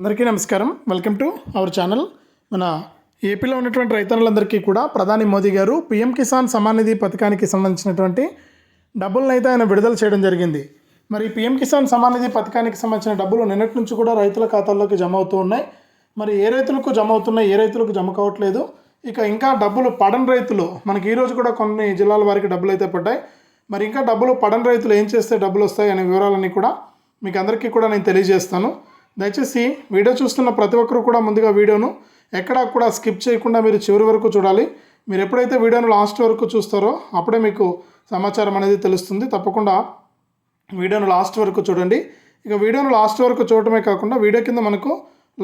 అందరికీ నమస్కారం. Welcome to our channel. మన ఏపీలో ఉన్నటువంటి రైతన్నులందరికీ కూడా ప్రధాని మోదీ గారు పీఎం కిసాన్ సమాన్ నిధి పథకానికి సంబంధించినటువంటి డబ్బులను అయితే ఆయన విడుదల చేయడం జరిగింది. మరి పీఎం కిసాన్ సమాన్ నిధి పథకానికి సంబంధించిన డబ్బులు నిన్నటి నుంచి కూడా రైతుల ఖాతాల్లోకి జమ అవుతూ ఉన్నాయి. మరి ఏ రైతులకు జమ అవుతున్నాయి ఏ రైతులకు జమ కావట్లేదు? ఇక ఇంకా డబ్బులు పడని రైతులు మనకి ఈరోజు కూడా కొన్ని జిల్లాల వారికి డబ్బులు అయితే పడ్డాయి. మరి ఇంకా డబ్బులు పడని రైతులు ఏం చేస్తే డబ్బులు వస్తాయి అనే వివరాలన్నీ కూడా మీకు అందరికీ కూడా నేను తెలియజేస్తాను. దయచేసి వీడియో చూస్తున్న ప్రతి ఒక్కరు కూడా ముందుగా వీడియోను ఎక్కడా కూడా స్కిప్ చేయకుండా మీరు చివరి వరకు చూడాలి. మీరు ఎప్పుడైతే వీడియోను లాస్ట్ వరకు చూస్తారో అప్పుడే మీకు సమాచారం అనేది తెలుస్తుంది. తప్పకుండా వీడియోను లాస్ట్ వరకు చూడండి. ఇక వీడియోను లాస్ట్ వరకు చూడటమే కాకుండా వీడియో కింద మనకు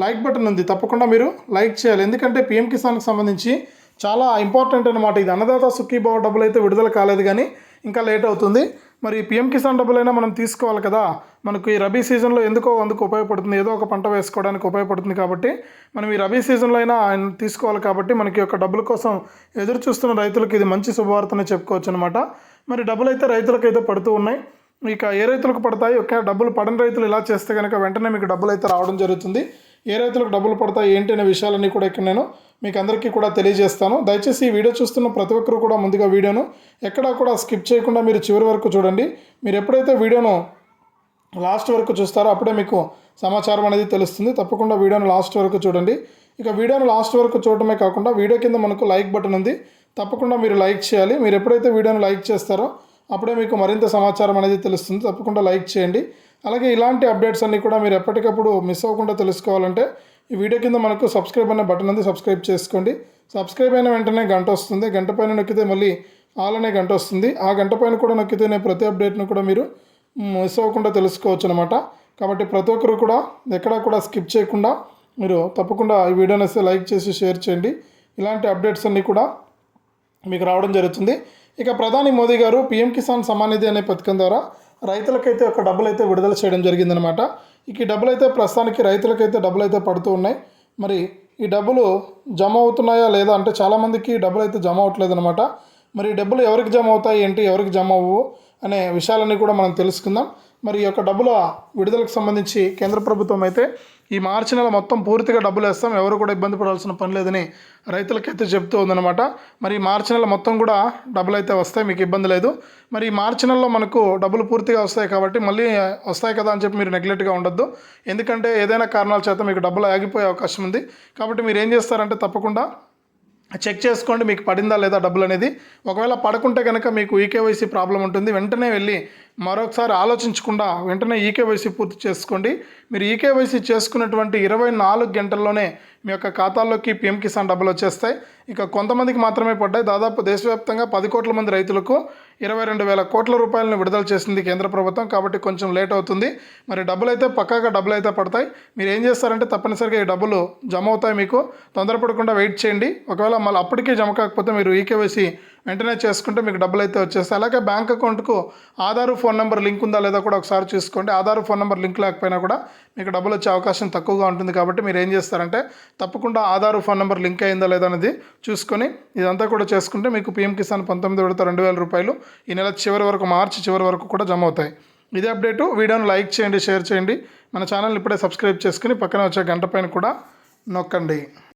లైక్ బటన్ ఉంది. తప్పకుండా మీరు లైక్ చేయాలి. ఎందుకంటే పిఎం కిసాన్కి సంబంధించి చాలా ఇంపార్టెంట్ అనమాట ఇది అన్నదాత సుఖీభావ డబ్బులు అయితే విడుదల కాలేదు కానీ ఇంకా లేట్ అవుతుంది. మరి పిఎం కిసాన్ డబ్బులైనా మనం తీసుకోవాలి కదా. మనకు ఈ రబీ సీజన్లో ఎందుకో అందుకు ఉపయోగపడుతుంది. ఏదో ఒక పంట వేసుకోవడానికి ఉపయోగపడుతుంది కాబట్టి మనం ఈ రబీ సీజన్లో అయినా ఆయన తీసుకోవాలి కాబట్టి మనకి యొక్క డబ్బుల కోసం ఎదురు చూస్తున్న రైతులకు ఇది మంచి శుభవార్తనే చెప్పుకోవచ్చు అనమాట మరి డబ్బులు అయితే రైతులకైతే పడుతూ ఉన్నాయి. ఇక ఏ రైతులకు పడతాయి? ఒక డబ్బులు పడని రైతులు ఇలా చేస్తే కనుక వెంటనే మీకు డబ్బులు అయితే రావడం జరుగుతుంది. ఏ రైతులకు డబ్బులు పడతాయి ఏంటి అనే విషయాలన్నీ కూడా ఇక్కడ నేను మీకు అందరికీ కూడా తెలియజేస్తాను. దయచేసి ఈ వీడియో చూస్తున్న ప్రతి ఒక్కరు కూడా ముందుగా వీడియోను ఎక్కడా కూడా స్కిప్ చేయకుండా మీరు చివరి వరకు చూడండి. మీరు ఎప్పుడైతే వీడియోను లాస్ట్ వరకు చూస్తారో అప్పుడే మీకు సమాచారం అనేది తెలుస్తుంది. తప్పకుండా వీడియోను లాస్ట్ వరకు చూడండి. ఇక వీడియోను లాస్ట్ వరకు చూడటమే కాకుండా వీడియో కింద మనకు లైక్ బటన్ ఉంది. తప్పకుండా మీరు లైక్ చేయాలి. మీరు ఎప్పుడైతే వీడియోను లైక్ చేస్తారో అప్పుడే మీకు మరింత సమాచారం అనేది తెలుస్తుంది. తప్పకుండా లైక్ చేయండి. అలాగే ఇలాంటి అప్డేట్స్ అన్నీ కూడా మీరు ఎప్పటికప్పుడు మిస్ అవ్వకుండా తెలుసుకోవాలంటే ఈ వీడియో కింద మనకు సబ్స్క్రైబ్ అనే బటన్ ఉంది సబ్స్క్రైబ్ చేసుకోండి. సబ్స్క్రైబ్ అయిన వెంటనే గంట వస్తుంది. గంట పైన నొక్కితే మళ్ళీ ఆల్ అనే గంట వస్తుంది. ఆ గంట పైన కూడా నొక్కితేనే ప్రతి అప్డేట్ను కూడా మీరు మిస్ అవ్వకుండా తెలుసుకోవచ్చు అనమాట కాబట్టి ప్రతి ఒక్కరు కూడా ఎక్కడా కూడా స్కిప్ చేయకుండా మీరు తప్పకుండా ఈ వీడియోని వస్తే లైక్ చేసి షేర్ చేయండి. ఇలాంటి అప్డేట్స్ అన్నీ కూడా మీకు రావడం జరుగుతుంది. ఇక ప్రధాని మోదీ గారు పీఎం కిసాన్ సమానిధి అనే పథకం ద్వారా రైతులకైతే ఒక డబ్బులు అయితే విడుదల చేయడం జరిగిందనమాట ఇక ఈ డబ్బులు అయితే ప్రస్తుతానికి రైతులకైతే డబ్బులు అయితే పడుతూ ఉన్నాయి. మరి ఈ డబ్బులు జమ అవుతున్నాయా లేదా అంటే చాలామందికి డబ్బులు అయితే జమ అవ్వట్లేదు అనమాట మరి డబ్బులు ఎవరికి జమ అవుతాయి ఏంటి ఎవరికి జమ అవ్వవు అనే విషయాలన్నీ కూడా మనం తెలుసుకుందాం. మరి ఈ యొక్క డబ్బుల విడుదలకు సంబంధించి కేంద్ర ప్రభుత్వం అయితే ఈ మార్చి నెల మొత్తం పూర్తిగా డబ్బులు వేస్తాం. ఎవరు కూడా ఇబ్బంది పడాల్సిన పని లేదని రైతులకైతే చెప్తూ ఉందన్నమాట. మరి ఈ మార్చి నెల మొత్తం కూడా డబ్బులు అయితే వస్తాయి. మీకు ఇబ్బంది లేదు. మరి ఈ మార్చి నెలలో మనకు డబ్బులు పూర్తిగా వస్తాయి కాబట్టి మళ్ళీ వస్తాయి కదా అని చెప్పి మీరు నెగ్లెక్ట్గా ఉండొద్దు. ఎందుకంటే ఏదైనా కారణాల చేత మీకు డబ్బులు ఆగిపోయే అవకాశం ఉంది. కాబట్టి మీరు ఏం చేస్తారంటే తప్పకుండా చెక్ చేసుకోండి. మీకు పడిందా లేదా డబ్బులు అనేది. ఒకవేళ పడకుంటే కనుక మీకు ఈకేవైసీ ప్రాబ్లం ఉంటుంది. వెంటనే వెళ్ళి మరొకసారి ఆలోచించకుండా వెంటనే ఈకేవైసీ పూర్తి చేసుకోండి. మీరు ఈకేవైసీ చేసుకున్నటువంటి ఇరవై నాలుగు గంటల్లోనే మీ యొక్క ఖాతాల్లోకి పిఎం కిసాన్ డబ్బులు వచ్చేస్తాయి. ఇక కొంతమందికి మాత్రమే పడ్డాయి. దాదాపు దేశవ్యాప్తంగా పది కోట్ల మంది రైతులకు ఇరవై రెండు వేల కోట్ల రూపాయలను విడుదల చేసింది కేంద్ర ప్రభుత్వం. కాబట్టి కొంచెం లేట్ అవుతుంది. మరి డబ్బులు అయితే పక్కాగా డబ్బులు అయితే పడతాయి. మీరు ఏం చేస్తారంటే తప్పనిసరిగా ఈ డబ్బులు జమ అవుతాయి మీకు. తొందరపడకుండా వెయిట్ చేయండి. ఒకవేళ మళ్ళీ అప్పటికే జమ కాకపోతే మీరు ఈకేవైసీ వెంటనే చేసుకుంటే మీకు డబ్బులు అయితే వచ్చేస్తాయి. అలాగే బ్యాంక్ అకౌంట్కు ఆధార్ ఫోన్ నెంబర్ లింక్ ఉందా లేదా కూడా ఒకసారి చూసుకోండి. ఆధార్ ఫోన్ నెంబర్ లింక్ లేకపోయినా కూడా మీకు డబ్బులు వచ్చే అవకాశం తక్కువగా ఉంటుంది కాబట్టి మీరు ఏం చేస్తారంటే తప్పకుండా ఆధార్ ఫోన్ నెంబర్ లింక్ అయిందా లేదా అనేది చూసుకొని ఇదంతా కూడా చేసుకుంటే మీకు పీఎం కిసాన్ పంతొమ్మిది విడత రెండు వేల రూపాయలు ఈ నెల చివరి వరకు మార్చి చివరి వరకు కూడా జమ అవుతాయి. ఇదే అప్డేటు. వీడియోను లైక్ చేయండి షేర్ చేయండి. మన ఛానల్ ఇప్పుడే సబ్స్క్రైబ్ చేసుకుని పక్కన వచ్చే గంట పైన కూడా నొక్కండి.